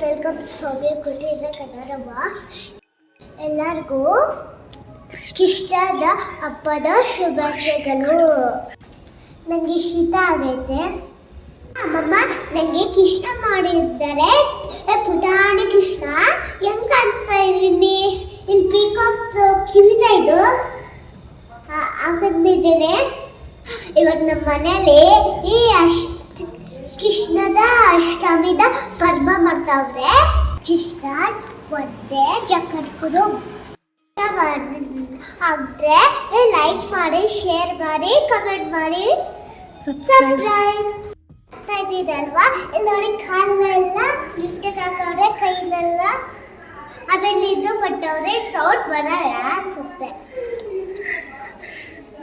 Welcome Soumya Kuteera Kannada box ಎಲ್ಲರಿಗೂ ಕೃಷ್ಣದ ಹಬ್ಬದ ಶುಭಾಶಯಗಳು. ನನಗೆ ಶೀತ ಆಗೈತೆ. ಅಮ್ಮಮ್ಮ ನನಗೆ ಕೃಷ್ಣ ಮಾಡಿದ್ದಾರೆ. ಪುಟಾಣಿ ಕೃಷ್ಣ, ಹೆಂಗ್ ಕಾಣಿಸ್ತಾ ಇದ್ದೀನಿ ಇಲ್ಲಿ ಪೀಕಾಕ್ ಕಿವಿದ ಇದು. ಹಾಕಿದ್ದೇನೆ ಇವಾಗ ನಮ್ಮ ಮನೇಲಿ ಈ ಅಷ್ಟ ಕೃಷ್ಣದ ಅಷ್ಟಮಿದ ಪರ್ವ ಮಾಡ್ತಾವ್ರೆ. ಕೃಷ್ಣ ಒಂದೇ ಜಗದ್ಗುರು ಅಂದ್ರೆ ಲೈಕ್ ಮಾಡಿ ಶೇರ್ ಮಾಡಿ ಕಮೆಂಟ್ ಮಾಡಿ. ಸಬ್ಸ್ಕ್ರೈಬ್ ಇದ್ದೀರಲ್ವಾ ಎಲ್ಲರಿಗೆ ಕಾಲೆಲ್ಲ ಲಿಫ್ಟಿಗೆ ಹಾಕವ್ರೆ, ಕೈಲೆಲ್ಲ. ಆಮೇಲೆ ಇದು ಬಟ್ಟವ್ರೆ ಸೌಂಡ್ ಬರಲ್ಲ ಸುತ್ತೆ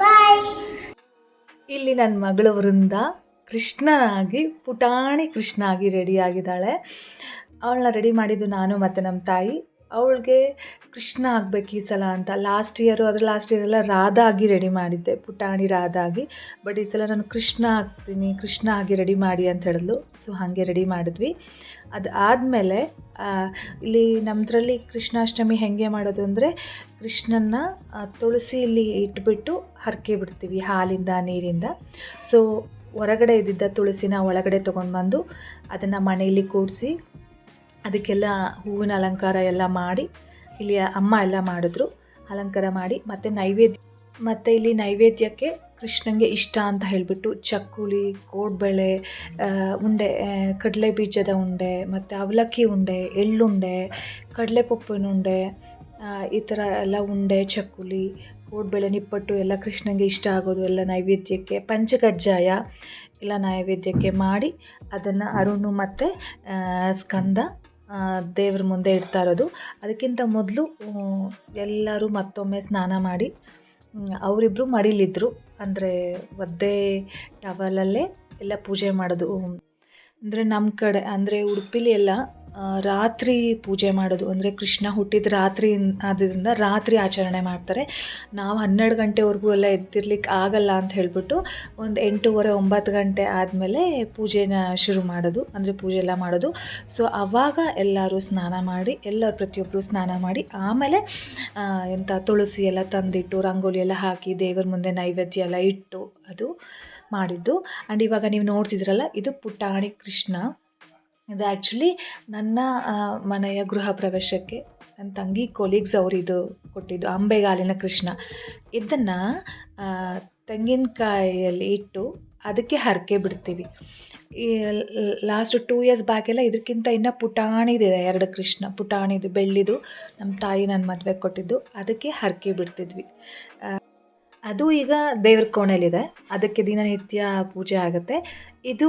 ಬಾಯ್ ಇಲ್ಲಿ ನನ್ನ ಮಗಳು ವೃಂದ. ಕೃಷ್ಣನಾಗಿ, ಪುಟಾಣಿ ಕೃಷ್ಣ ಆಗಿ ರೆಡಿಯಾಗಿದ್ದಾಳೆ. ಅವಳನ್ನ ರೆಡಿ ಮಾಡಿದ್ದು ನಾನು ಮತ್ತು ನಮ್ಮ ತಾಯಿ. ಅವಳಿಗೆ ಕೃಷ್ಣ ಆಗಬೇಕು ಈ ಸಲ ಅಂತ. ಲಾಸ್ಟ್ ಇಯರು ಅದ್ರ ಲಾಸ್ಟ್ ಇಯರ್ ಎಲ್ಲ ರಾಧಾ ಆಗಿ ರೆಡಿ ಮಾಡಿದ್ದೆ, ಪುಟಾಣಿ ರಾಧಾ ಆಗಿ ಬಟ್ ಈ ಸಲ ನಾನು ಕೃಷ್ಣ ಆಗ್ತೀನಿ, ಕೃಷ್ಣ ಆಗಿ ರೆಡಿ ಮಾಡಿ ಅಂತ ಹೇಳಿದ್ಲು. ಸೊ ಹಾಗೆ ರೆಡಿ ಮಾಡಿದ್ವಿ. ಅದು ಆದಮೇಲೆ ಇಲ್ಲಿ ನಮ್ಮದ್ರಲ್ಲಿ ಕೃಷ್ಣಾಷ್ಟಮಿ ಹೇಗೆ ಮಾಡೋದು ಅಂದರೆ ಕೃಷ್ಣನ ತುಳಸಿ ಇಲ್ಲಿ ಇಟ್ಬಿಟ್ಟು ಹರಕೆ ಬಿಡ್ತೀವಿ ಹಾಲಿಂದ, ನೀರಿಂದ. ಸೊ ಹೊರಗಡೆ ಇದ್ದಿದ್ದ ತುಳಸಿನ ಒಳಗಡೆ ತೊಗೊಂಡು ಬಂದು ಅದನ್ನು ಮನೆಯಲ್ಲಿ ಕೂಡಿಸಿ ಅದಕ್ಕೆಲ್ಲ ಹೂವಿನ ಅಲಂಕಾರ ಎಲ್ಲ ಮಾಡಿ ಇಲ್ಲಿ ಅಮ್ಮ ಎಲ್ಲ ಮಾಡಿದ್ರು. ಅಲಂಕಾರ ಮಾಡಿ ಮತ್ತು ನೈವೇದ್ಯ ಮತ್ತು ಇಲ್ಲಿ ನೈವೇದ್ಯಕ್ಕೆ ಕೃಷ್ಣಂಗೆ ಇಷ್ಟ ಅಂತ ಹೇಳಿಬಿಟ್ಟು ಚಕ್ಕುಲಿ, ಕೋಡ್ಬಳೆ ಉಂಡೆ ಕಡಲೆ ಬೀಜದ ಉಂಡೆ ಮತ್ತು ಅವಲಕ್ಕಿ ಉಂಡೆ, ಎಳ್ಳುಂಡೆ, ಕಡಲೆಪಪ್ಪಿನ ಉಂಡೆ ಈ ಥರ ಎಲ್ಲ ಉಂಡೆ, ಚಕ್ಕುಲಿ ಕೋಡ್ಬಳೆ ನಿಪ್ಪಟ್ಟು ಎಲ್ಲ ಕೃಷ್ಣಂಗೆ ಇಷ್ಟ ಆಗೋದು, ಎಲ್ಲ ನೈವೇದ್ಯಕ್ಕೆ ಪಂಚಕಜ್ಜಾಯ ಎಲ್ಲ ನೈವೇದ್ಯಕ್ಕೆ ಮಾಡಿ ಅದನ್ನು ಅರುಣು ಮತ್ತು ಸ್ಕಂದ ದೇವ್ರ ಮುಂದೆ ಇಡ್ತಾ ಇರೋದು. ಅದಕ್ಕಿಂತ ಮೊದಲು ಎಲ್ಲರೂ ಮತ್ತೊಮ್ಮೆ ಸ್ನಾನ ಮಾಡಿ ಅವರಿಬ್ಬರು ಮಡಿಲಿದ್ರು. ಅಂದರೆ ಒದ್ದೆ ಟವಲಲ್ಲೇ ಎಲ್ಲ ಪೂಜೆ ಮಾಡೋದು. ಅಂದರೆ ನಮ್ಮ ಕಡೆ, ಅಂದರೆ ಉಡುಪಿಲಿ ಎಲ್ಲ ರಾತ್ರಿ ಪೂಜೆ ಮಾಡೋದು, ಅಂದರೆ ಕೃಷ್ಣ ಹುಟ್ಟಿದ ರಾತ್ರಿ ಆದ್ದರಿಂದ ರಾತ್ರಿ ಆಚರಣೆ ಮಾಡ್ತಾರೆ. ನಾವು ಹನ್ನೆರಡು ಗಂಟೆವರೆಗೂ ಎಲ್ಲ ಎದ್ದಿರ್ಲಿಕ್ಕೆ ಆಗಲ್ಲ ಅಂತ ಹೇಳಿಬಿಟ್ಟು ಒಂದು ಎಂಟೂವರೆ, ಒಂಬತ್ತು ಗಂಟೆ ಆದಮೇಲೆ ಪೂಜೆನ ಶುರು ಮಾಡೋದು, ಅಂದರೆ ಪೂಜೆ ಎಲ್ಲ ಮಾಡೋದು. ಸೊ ಆವಾಗ ಎಲ್ಲರೂ ಸ್ನಾನ ಮಾಡಿ, ಎಲ್ಲರೂ ಪ್ರತಿಯೊಬ್ಬರು ಸ್ನಾನ ಮಾಡಿ, ಆಮೇಲೆ ಎಂಥ ತುಳಸಿ ಎಲ್ಲ ತಂದಿಟ್ಟು, ರಂಗೋಲಿ ಎಲ್ಲ ಹಾಕಿ, ದೇವರ ಮುಂದೆ ನೈವೇದ್ಯ ಎಲ್ಲ ಇಟ್ಟು ಅದು ಮಾಡಿದ್ದು. ಆ್ಯಂಡ್ ಇವಾಗ ನೀವು ನೋಡ್ತಿದ್ರಲ್ಲ, ಇದು ಪುಟಾಣಿ ಕೃಷ್ಣ. ಇದು ಆ್ಯಕ್ಚುಲಿ ನನ್ನ ಮನೆಯ ಗೃಹ ಪ್ರವೇಶಕ್ಕೆ ನನ್ನ ತಂಗಿ ಕೊಲೀಗ್ಸ್ ಅವರಿದು ಕೊಟ್ಟಿದ್ದು ಅಂಬೆಗಾಲಿನ ಕೃಷ್ಣ. ಇದನ್ನು ತೆಂಗಿನಕಾಯಲ್ಲಿ ಇಟ್ಟು ಅದಕ್ಕೆ ಹರಕೆ ಬಿಡ್ತೀವಿ. ಈ ಲಾಸ್ಟ್ ಟೂ ಇಯರ್ಸ್ ಬ್ಯಾಕೆಲ್ಲ ಇದಕ್ಕಿಂತ ಇನ್ನೂ ಪುಟಾಣಿದಿದೆ ಎರಡು ಕೃಷ್ಣ. ಪುಟಾಣಿದು, ಬೆಳ್ಳಿದು ನಮ್ಮ ತಾಯಿ ನನ್ನ ಮದುವೆ ಕೊಟ್ಟಿದ್ದು, ಅದಕ್ಕೆ ಹರಕೆ ಬಿಡ್ತಿದ್ವಿ. ಅದು ಈಗ ದೇವ್ರ ಕೋಣೆಯಲ್ಲಿದೆ. ಅದಕ್ಕೆ ದಿನನಿತ್ಯ ಪೂಜೆ ಆಗುತ್ತೆ. ಇದು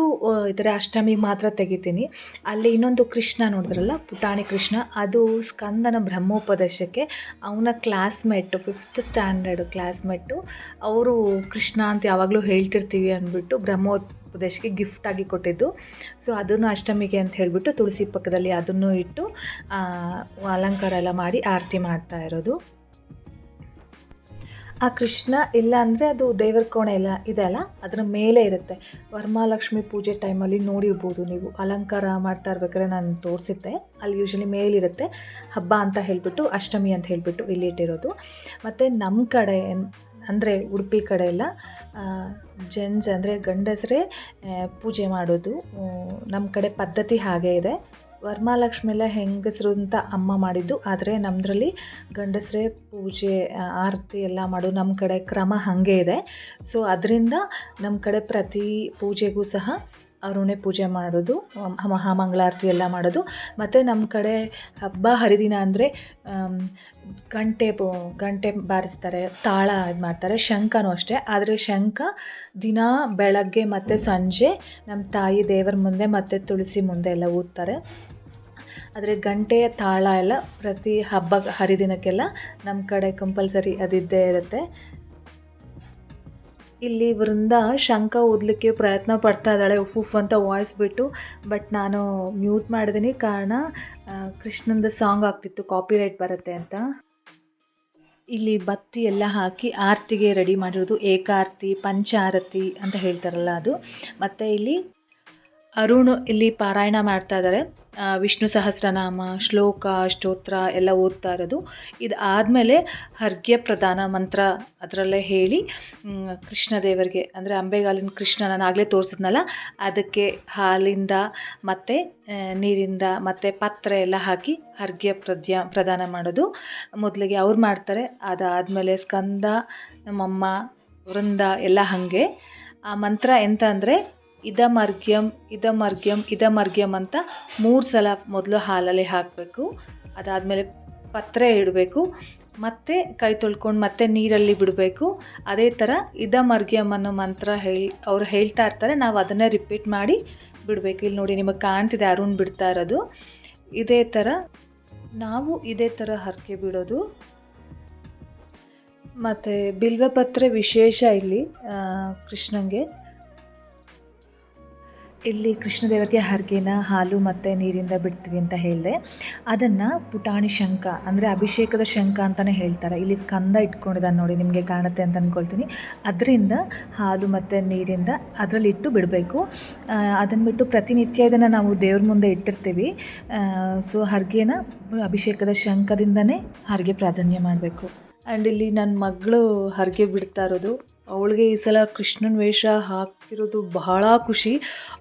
ಇದರ ಅಷ್ಟಮಿಗೆ ಮಾತ್ರ ತೆಗಿತೀನಿ. ಅಲ್ಲಿ ಇನ್ನೊಂದು ಕೃಷ್ಣ ನೋಡಿದ್ರಲ್ಲ ಪುಟಾಣಿ ಕೃಷ್ಣ, ಅದು ಸ್ಕಂದನ ಬ್ರಹ್ಮೋಪದೇಶಕ್ಕೆ ಅವನ ಕ್ಲಾಸ್ಮೇಟು, ಫಿಫ್ತ್ ಸ್ಟ್ಯಾಂಡರ್ಡ್ ಕ್ಲಾಸ್ಮೇಟು. ಅವರು ಕೃಷ್ಣ ಅಂತ ಯಾವಾಗಲೂ ಹೇಳ್ತಿರ್ತೀವಿ ಅಂದ್ಬಿಟ್ಟು ಬ್ರಹ್ಮೋಪದೇಶಕ್ಕೆ ಗಿಫ್ಟಾಗಿ ಕೊಟ್ಟಿದ್ದು. ಸೊ, ಅದನ್ನು ಅಷ್ಟಮಿಗೆ ಅಂತ ಹೇಳಿಬಿಟ್ಟು ತುಳಸಿ ಪಕ್ಕದಲ್ಲಿ ಅದನ್ನು ಇಟ್ಟು ಅಲಂಕಾರ ಎಲ್ಲ ಮಾಡಿ ಆರತಿ ಮಾಡ್ತಾ ಇರೋದು. ಆ ಕೃಷ್ಣ ಇಲ್ಲ ಅಂದರೆ ಅದು ದೇವರ ಕೋಣೆ ಎಲ್ಲ ಇದೆ ಅಲ್ಲ? ಅದರ ಮೇಲೆ ಇರುತ್ತೆ. ವರಮಹಾಲಕ್ಷ್ಮಿ ಪೂಜೆ ಟೈಮಲ್ಲಿ ನೋಡಿರ್ಬೋದು ನೀವು. ಅಲಂಕಾರ ಮಾಡ್ತಾ ಇರ್ಬೇಕಾದ್ರೆ ನಾನು ತೋರಿಸಿದ್ದೆ. ಅಲ್ಲಿ ಯೂಶಲಿ ಮೇಲಿರುತ್ತೆ. ಹಬ್ಬ ಅಂತ ಹೇಳಿಬಿಟ್ಟು, ಅಷ್ಟಮಿ ಅಂತ ಹೇಳಿಬಿಟ್ಟು ಇಲ್ಲಿ ಇಟ್ಟಿರೋದು. ಮತ್ತು ನಮ್ಮ ಕಡೆ ಅಂದರೆ ಉಡುಪಿ ಕಡೆ ಎಲ್ಲ ಜೆಂಟ್ಸ್ ಅಂದರೆ ಗಂಡಸರೇ ಪೂಜೆ ಮಾಡೋದು. ನಮ್ಮ ಕಡೆ ಪದ್ಧತಿ ಹಾಗೆ ಇದೆ. ವರಮಹಾಲಕ್ಷ್ಮಿ ಎಲ್ಲ ಹೆಂಗಸರು ಅಂತ ಅಮ್ಮ ಮಾಡಿದ್ದು. ಆದರೆ ನಮ್ಮದ್ರಲ್ಲಿ ಗಂಡಸರೇ ಪೂಜೆ ಆರತಿ ಎಲ್ಲ ಮಾಡು ನಮ್ಮ ಕಡೆ ಕ್ರಮ ಹಾಗೆ ಇದೆ. ಸೊ ಅದರಿಂದ ನಮ್ಮ ಕಡೆ ಪ್ರತಿ ಪೂಜೆಗೂ ಸಹ ಅವರನ್ನೇ ಪೂಜೆ ಮಾಡೋದು ಮಹಾಮಂಗಳಾರತಿ ಎಲ್ಲ ಮಾಡೋದು. ಮತ್ತು ನಮ್ಮ ಕಡೆ ಹಬ್ಬ ಹರಿದಿನ ಅಂದರೆ ಗಂಟೆ ಗಂಟೆ ಬಾರಿಸ್ತಾರೆ, ತಾಳ ಇದು ಮಾಡ್ತಾರೆ, ಶಂಖನೂ ಅಷ್ಟೇ. ಆದರೆ ಶಂಖ ದಿನ ಬೆಳಗ್ಗೆ ಮತ್ತು ಸಂಜೆ ನಮ್ಮ ತಾಯಿ ದೇವರ ಮುಂದೆ ಮತ್ತು ತುಳಸಿ ಮುಂದೆ ಎಲ್ಲ ಊದ್ತಾರೆ. ಆದರೆ ಗಂಟೆಯ ತಾಳ ಎಲ್ಲ ಪ್ರತಿ ಹಬ್ಬ ಹರಿದಿನಕ್ಕೆಲ್ಲ ನಮ್ಮ ಕಡೆ ಕಂಪಲ್ಸರಿ ಅದಿದ್ದೇ ಇರುತ್ತೆ. ಇಲ್ಲಿ ವೃಂದ ಶಂಖ ಓದಲಿಕ್ಕೆ ಪ್ರಯತ್ನ ಪಡ್ತಾ ಇದ್ದಾಳೆ. ಉಫ್ ಅಂತ ವಾಯ್ಸ್ ಬಿಟ್ಟು ಬಟ್ ನಾನು ಮ್ಯೂಟ್ ಮಾಡಿದ್ದೀನಿ ಕಾರಣ ಕೃಷ್ಣಂದ ಸಾಂಗ್ ಆಗ್ತಿತ್ತು ಕಾಪಿರೈಟ್ ಬರುತ್ತೆ ಅಂತ. ಇಲ್ಲಿ ಬತ್ತಿ ಎಲ್ಲ ಹಾಕಿ ಆರತಿಗೆ ರೆಡಿ ಮಾಡಿರೋದು. ಏಕಾರತಿ, ಪಂಚಾರತಿ ಅಂತ ಹೇಳ್ತಾರಲ್ಲ ಅದು. ಮತ್ತು ಇಲ್ಲಿ ಅರುಣ್ ಇಲ್ಲಿ ಪಾರಾಯಣ ಮಾಡ್ತಾ ಇದ್ದಾರೆ. ವಿಷ್ಣು ಸಹಸ್ರನಾಮ, ಶ್ಲೋಕ, ಸ್ತೋತ್ರ ಎಲ್ಲ ಓದ್ತಾ ಇರೋದು. ಇದು ಆದಮೇಲೆ ಹರ್ಗ್ಯ ಪ್ರಧಾನ ಮಂತ್ರ ಅದರಲ್ಲೇ ಹೇಳಿ ಕೃಷ್ಣ ದೇವರಿಗೆ ಅಂದರೆ ಅಂಬೆಗಾಲಿನ ಕೃಷ್ಣ ನಾನು ಆಗಲೇ ತೋರಿಸಿದ್ನಲ್ಲ, ಅದಕ್ಕೆ ಹಾಲಿಂದ ಮತ್ತು ನೀರಿಂದ ಮತ್ತು ಪತ್ರೆ ಎಲ್ಲ ಹಾಕಿ ಹರ್ಗ್ಯ ಪ್ರದ್ಯ, ಪ್ರದಾನ ಮಾಡೋದು. ಮೊದಲಿಗೆ ಅವ್ರು ಮಾಡ್ತಾರೆ, ಅದಾದಮೇಲೆ ಸ್ಕಂದ, ನಮ್ಮಮ್ಮ, ವೃಂದ ಎಲ್ಲ ಹಾಗೆ. ಆ ಮಂತ್ರ ಎಂತ ಅಂದರೆ ಇದಮರ್ಗ್ಯಂ ಇದಮರ್ಗ್ಯಂ ಇದಮರ್ಗ್ಯಂ ಅಂತ ಮೂರು ಸಲ ಮೊದಲು ಹಾಲಲ್ಲಿ ಹಾಕಬೇಕು. ಅದಾದಮೇಲೆ ಪತ್ರೆ ಇಡಬೇಕು. ಮತ್ತೆ ಕೈ ತೊಳ್ಕೊಂಡು ಮತ್ತೆ ನೀರಲ್ಲಿ ಬಿಡಬೇಕು. ಅದೇ ಥರ ಇದಮರ್ಗ್ಯಂ ಅನ್ನೋ ಮಂತ್ರ ಹೇಳಿ, ಅವ್ರು ಹೇಳ್ತಾ ಇರ್ತಾರೆ. ನಾವು ಅದನ್ನೇ ರಿಪೀಟ್ ಮಾಡಿ ಬಿಡಬೇಕು. ಇಲ್ಲಿ ನೋಡಿ ನಿಮಗೆ ಕಾಣ್ತಿದೆ ಅರುಣ್ ಬಿಡ್ತಾ ಇರೋದು. ಇದೇ ಥರ ನಾವು ಇದೇ ಥರ ಹರಕೆ ಬಿಡೋದು. ಮತ್ತು ಬಿಲ್ವಪತ್ರೆ ವಿಶೇಷ ಇಲ್ಲಿ ಕೃಷ್ಣಂಗೆ. ಇಲ್ಲಿ ಕೃಷ್ಣದೇವರಿಗೆ ಹರ್ಗೆನ ಹಾಲು ಮತ್ತು ನೀರಿಂದ ಬಿಡ್ತೀವಿ ಅಂತ ಹೇಳಿದೆ. ಅದನ್ನು ಪುಟಾಣಿ ಶಂಖ, ಅಂದರೆ ಅಭಿಷೇಕದ ಶಂಖ ಅಂತಲೇ ಹೇಳ್ತಾರೆ. ಇಲ್ಲಿ ಸ್ಕಂದ ಇಟ್ಕೊಂಡಿದ್ದಾನೆ ನೋಡಿ, ನಿಮಗೆ ಕಾಣುತ್ತೆ ಅಂತ ಅಂದ್ಕೊಳ್ತೀನಿ ಅದರಿಂದ ಹಾಲು ಮತ್ತು ನೀರಿಂದ ಅದರಲ್ಲಿ ಇಟ್ಟು ಬಿಡಬೇಕು. ಅದನ್ನು ಬಿಟ್ಟು ಪ್ರತಿನಿತ್ಯ ಇದನ್ನು ನಾವು ದೇವ್ರ ಮುಂದೆ ಇಟ್ಟಿರ್ತೀವಿ. ಸೊ ಹರಗೆನ ಅಭಿಷೇಕದ ಶಂಖದಿಂದನೇ ಹರ್ಗೆ ಪ್ರಾಧಾನ್ಯ ಮಾಡಬೇಕು. ಆ್ಯಂಡ್ ಇಲ್ಲಿ ನನ್ನ ಮಗಳು ಹರಕೆ ಬಿಡ್ತಾ ಇರೋದು. ಅವಳಿಗೆ ಈ ಸಲ ಕೃಷ್ಣನ ವೇಷ ಹಾಕಿರೋದು ಬಹಳ ಖುಷಿ.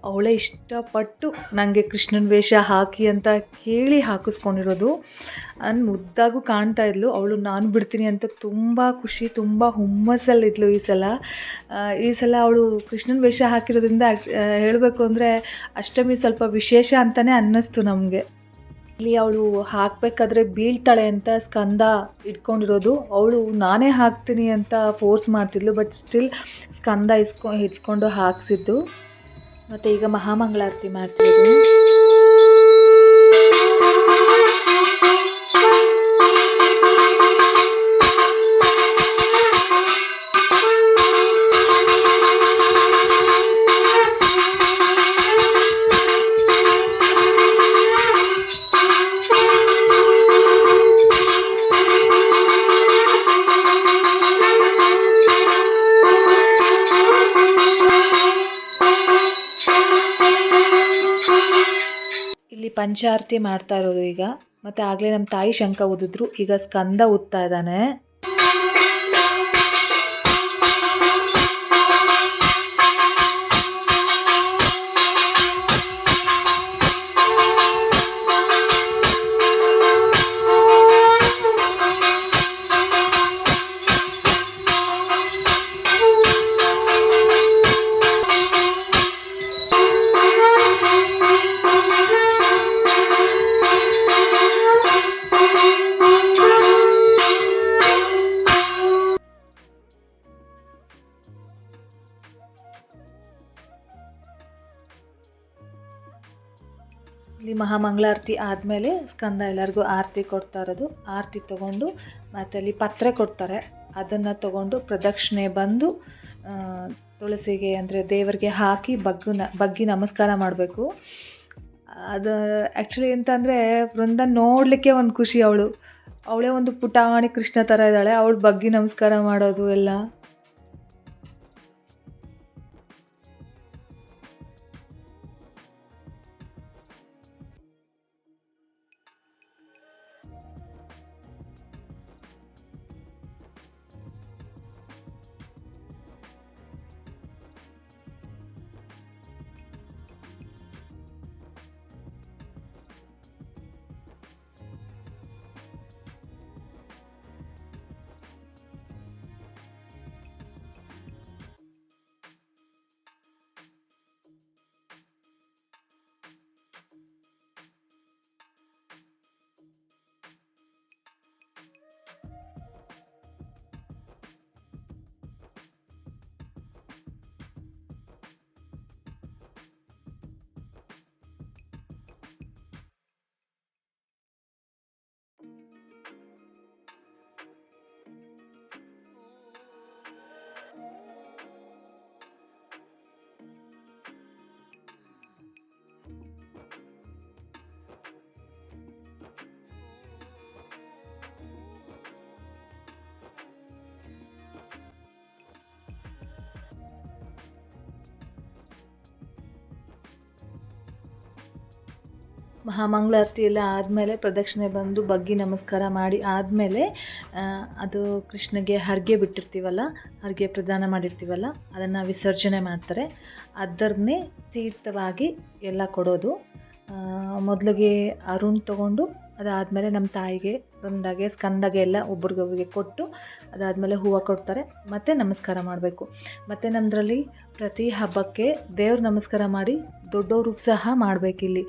ಅವಳೇ ಇಷ್ಟಪಟ್ಟು ನನಗೆ ಕೃಷ್ಣನ ವೇಷ ಹಾಕಿ ಅಂತ ಕೇಳಿ ಹಾಕಿಸ್ಕೊಂಡಿರೋದು. ನಾನು ಮುದ್ದಾಗೂ ಕಾಣ್ತಾ ಇದ್ಲು. ಅವಳು, ನಾನು ಬಿಡ್ತೀನಿ ಅಂತ ತುಂಬ ಖುಷಿ, ತುಂಬ ಹುಮ್ಮಸ್ಸಲ್ಲಿದ್ಲು ಈ ಸಲ. ಈ ಸಲ ಅವಳು ಕೃಷ್ಣನ ವೇಷ ಹಾಕಿರೋದ್ರಿಂದ ಹೇಳಬೇಕು ಅಂದರೆ ಅಷ್ಟಮಿ ಸ್ವಲ್ಪ ವಿಶೇಷ ಅಂತಲೇ ಅನ್ನಿಸ್ತು ನಮಗೆ. ಇಲ್ಲಿ ಅವಳು ಹಾಕಬೇಕಾದ್ರೆ ಬೀಳ್ತಾಳೆ ಅಂತ ಸ್ಕಂದ ಇಟ್ಕೊಂಡಿರೋದು. ಅವಳು, ನಾನೇ ಹಾಕ್ತೀನಿ ಅಂತ ಫೋರ್ಸ್ ಮಾಡ್ತಿದ್ಲು ಬಟ್ ಸ್ಟಿಲ್ ಸ್ಕಂದ ಇಸ್ಕೊ ಹಿಡ್ಸ್ಕೊಂಡು ಹಾಕ್ಸಿದ್ದು. ಮತ್ತು ಈಗ ಮಹಾಮಂಗಳಾರತಿ ಮಾಡ್ತಿರೋದು. ಪಂಚಾರತಿ ಮಾಡ್ತಾ ಇರೋದು ಈಗ. ಮತ್ತು ಆಗಲೇ ನಮ್ಮ ತಾಯಿ ಶಂಖ ಊದಿದ್ರು ಈಗ ಸ್ಕಂದ ಊದ್ತಾ ಇದ್ದಾನೆ. ಇಲ್ಲಿ ಮಹಾಮಂಗಳಾರತಿ ಆದಮೇಲೆ ಸ್ಕಂದ ಎಲ್ಲರಿಗೂ ಆರತಿ ಕೊಡ್ತಾ ಇರೋದು. ಆರತಿ ತೊಗೊಂಡು ಮತ್ತು ಅಲ್ಲಿ ಪತ್ರೆ ಕೊಡ್ತಾರೆ. ಅದನ್ನು ತೊಗೊಂಡು ಪ್ರದಕ್ಷಿಣೆ ಬಂದು ತುಳಸಿಗೆ ಅಂದರೆ ದೇವರಿಗೆ ಹಾಕಿ ಬಗ್ಗು ನ ಬಗ್ಗಿ ನಮಸ್ಕಾರ ಮಾಡಬೇಕು. ಅದು ಆ್ಯಕ್ಚುಲಿ ಅಂತಂದರೆ ವೃಂದ ನೋಡಲಿಕ್ಕೆ ಒಂದು ಖುಷಿ ಅವಳು. ಅವಳೇ ಒಂದು ಪುಟಾಣಿ ಕೃಷ್ಣ ಥರ ಇದ್ದಾಳೆ. ಅವಳು ಬಗ್ಗಿ ನಮಸ್ಕಾರ ಮಾಡೋದು ಎಲ್ಲ. ಮಹಾಮಂಗಳಾರತಿ ಎಲ್ಲ ಆದಮೇಲೆ ಪ್ರದಕ್ಷಿಣೆ ಬಂದು ಬಗ್ಗಿ ನಮಸ್ಕಾರ ಮಾಡಿ ಆದಮೇಲೆ ಅದು ಕೃಷ್ಣಗೆ ಹರ್ಗೆ ಬಿಟ್ಟಿರ್ತೀವಲ್ಲ, ಹರ್ಗೆ ಪ್ರದಾನ ಮಾಡಿರ್ತೀವಲ್ಲ, ಅದನ್ನು ವಿಸರ್ಜನೆ ಮಾಡ್ತಾರೆ. ಅದನ್ನೇ ತೀರ್ಥವಾಗಿ ಎಲ್ಲ ಕೊಡೋದು. ಮೊದಲಿಗೆ ಅರುಣ್ ತೊಗೊಂಡು ಅದಾದಮೇಲೆ ನಮ್ಮ ತಾಯಿಗೆ ವೃಂದಾಗೆ ಸ್ಕಂದಾಗೆ ಎಲ್ಲ ಒಬ್ರಿಗೊಬ್ರಿಗೆ ಕೊಟ್ಟು ಅದಾದಮೇಲೆ ಹೂವು ಕೊಡ್ತಾರೆ. ಮತ್ತು ನಮಸ್ಕಾರ ಮಾಡಬೇಕು. ಮತ್ತು ನಮ್ಮದ್ರಲ್ಲಿ ಪ್ರತಿ ಹಬ್ಬಕ್ಕೆ ದೇವ್ರ ನಮಸ್ಕಾರ ಮಾಡಿ ದೊಡ್ಡವ್ರಿಗೆ ಸಹ ಮಾಡಬೇಕಿಲ್ಲಿ.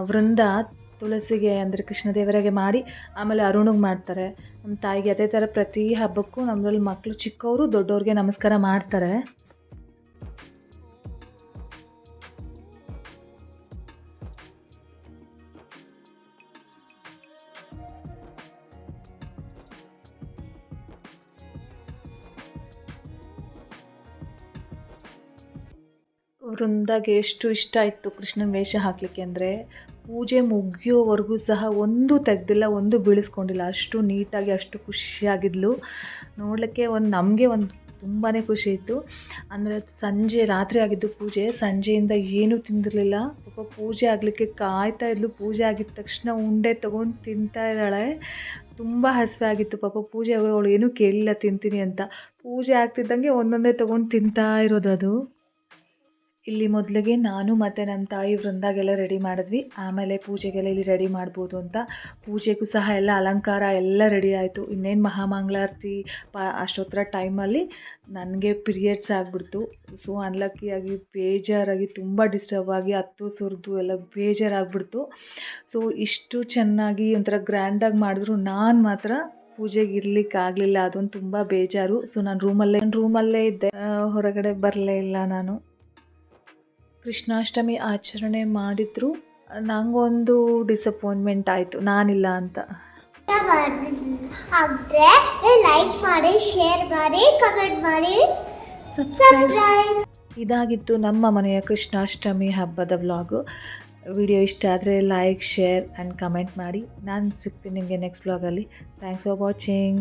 ವೃಂದ, ತುಳಸಿಗೆ ಅಂದರೆ ಕೃಷ್ಣದೇವರಿಗೆ ಮಾಡಿ ಆಮೇಲೆ ಅರುಣಿಗೆ ಮಾಡ್ತಾರೆ. ನಮ್ಮ ತಾಯಿಗೆ ಅದೇ ಥರ ಪ್ರತಿ ಹಬ್ಬಕ್ಕೂ ನಮ್ಮದ್ರಲ್ಲಿ ಮಕ್ಕಳು ಚಿಕ್ಕವರು ದೊಡ್ಡವ್ರಿಗೆ ನಮಸ್ಕಾರ ಮಾಡ್ತಾರೆ. ವೃಂದಾಗೆ ಎಷ್ಟು ಇಷ್ಟ ಇತ್ತು ಕೃಷ್ಣನ ವೇಷ ಹಾಕಲಿಕ್ಕೆ ಅಂದರೆ ಪೂಜೆ ಮುಗಿಯೋವರೆಗೂ ಸಹ ಒಂದು ತೆಗೆದಿಲ್ಲ, ಒಂದು ಬೀಳಿಸ್ಕೊಂಡಿಲ್ಲ. ಅಷ್ಟು ನೀಟಾಗಿ, ಅಷ್ಟು ಖುಷಿಯಾಗಿದ್ಲು. ನೋಡಲಿಕ್ಕೆ ಒಂದು, ನಮಗೆ ಒಂದು ತುಂಬಾ ಖುಷಿ ಇತ್ತು. ಅಂದರೆ ಸಂಜೆ, ರಾತ್ರಿ ಆಗಿದ್ದು ಪೂಜೆ. ಸಂಜೆಯಿಂದ ಏನೂ ತಿಂದಿರಲಿಲ್ಲ. ಪಾಪ ಪೂಜೆ ಆಗಲಿಕ್ಕೆ ಕಾಯ್ತಾ ಇದ್ಲು. ಪೂಜೆ ಆಗಿದ ತಕ್ಷಣ ಉಂಡೆ ತೊಗೊಂಡು ತಿಂತಾ ಇದ್ದಾಳೆ. ತುಂಬ ಹಸಿವೆ ಆಗಿತ್ತು. ಪಾಪ ಪೂಜೆ ಅವಳು ಏನೂ ಕೇಳಿಲ್ಲ, ತಿಂತೀನಿ ಅಂತ. ಪೂಜೆ ಆಗ್ತಿದ್ದಂಗೆ ಒಂದೊಂದೇ ತೊಗೊಂಡು ತಿಂತಾ ಇರೋದು ಅದು. ಇಲ್ಲಿ ಮೊದಲಿಗೆ ನಾನು ಮತ್ತು ನಮ್ಮ ತಾಯಿ ವೃಂದಾಗೆಲ್ಲ ರೆಡಿ ಮಾಡಿದ್ವಿ. ಆಮೇಲೆ ಪೂಜೆಗೆಲ್ಲ ಇಲ್ಲಿ ರೆಡಿ ಮಾಡ್ಬೋದು ಅಂತ. ಪೂಜೆಗೂ ಸಹ ಎಲ್ಲ ಅಲಂಕಾರ ಎಲ್ಲ ರೆಡಿ ಆಯಿತು. ಇನ್ನೇನು ಮಹಾಮಂಗಳಾರತಿ, ಪಾ ಅಷ್ಟೊತ್ತರ ಟೈಮಲ್ಲಿ ನನಗೆ ಪಿರಿಯಡ್ಸ್ ಆಗಿಬಿಡ್ತು. ಸೊ ಅನ್ಲಕ್ಕಿಯಾಗಿ, ಬೇಜಾರಾಗಿ, ತುಂಬ ಡಿಸ್ಟರ್ಬ್ ಆಗಿ, ಹತ್ತು, ಸುರಿದು ಎಲ್ಲ ಬೇಜಾರಾಗ್ಬಿಡ್ತು. ಸೊ ಇಷ್ಟು ಚೆನ್ನಾಗಿ ಒಂಥರ ಗ್ರ್ಯಾಂಡಾಗಿ ಮಾಡಿದ್ರು. ನಾನು ಮಾತ್ರ ಪೂಜೆಗೆ ಇರ್ಲಿಕ್ಕೆ ಆಗಲಿಲ್ಲ. ಅದೊಂದು ತುಂಬ ಬೇಜಾರು. ಸೊ ನಾನು ರೂಮಲ್ಲೇ ರೂಮಲ್ಲೇ ಇದ್ದೆ. ಹೊರಗಡೆ ಬರಲೇ ಇಲ್ಲ ನಾನು. ಕೃಷ್ಣಾಷ್ಟಮಿ ಆಚರಣೆ ಮಾಡಿದ್ರು. ನಂಗೊಂದು ಡಿಸಪಾಯಿಂಟ್ಮೆಂಟ್ ಆಯಿತು. ನಾನಿಲ್ಲ ಅಂತ. ಆದ್ರೆ ಲೈಕ್ ಮಾಡಿ ಶೇರ್ ಮಾಡಿ ಕಮೆಂಟ್ ಮಾಡಿ. ಸಬ್ಸ್ಕ್ರೈಬ್ ಇದಾಗಿತ್ತು ನಮ್ಮ ಮನೆಯ ಕೃಷ್ಣಾಷ್ಟಮಿ ಹಬ್ಬದ ವ್ಲಾಗು ವಿಡಿಯೋ ಇಷ್ಟ ಆದರೆ ಲೈಕ್ ಶೇರ್ ಆ್ಯಂಡ್ ಕಮೆಂಟ್ ಮಾಡಿ. ನಾನು ಸಿಗ್ತೀನಿ ನಿಮಗೆ ನೆಕ್ಸ್ಟ್ ವ್ಲಾಗಲ್ಲಿ ಥ್ಯಾಂಕ್ಸ್ ಫಾರ್ ವಾಚಿಂಗ್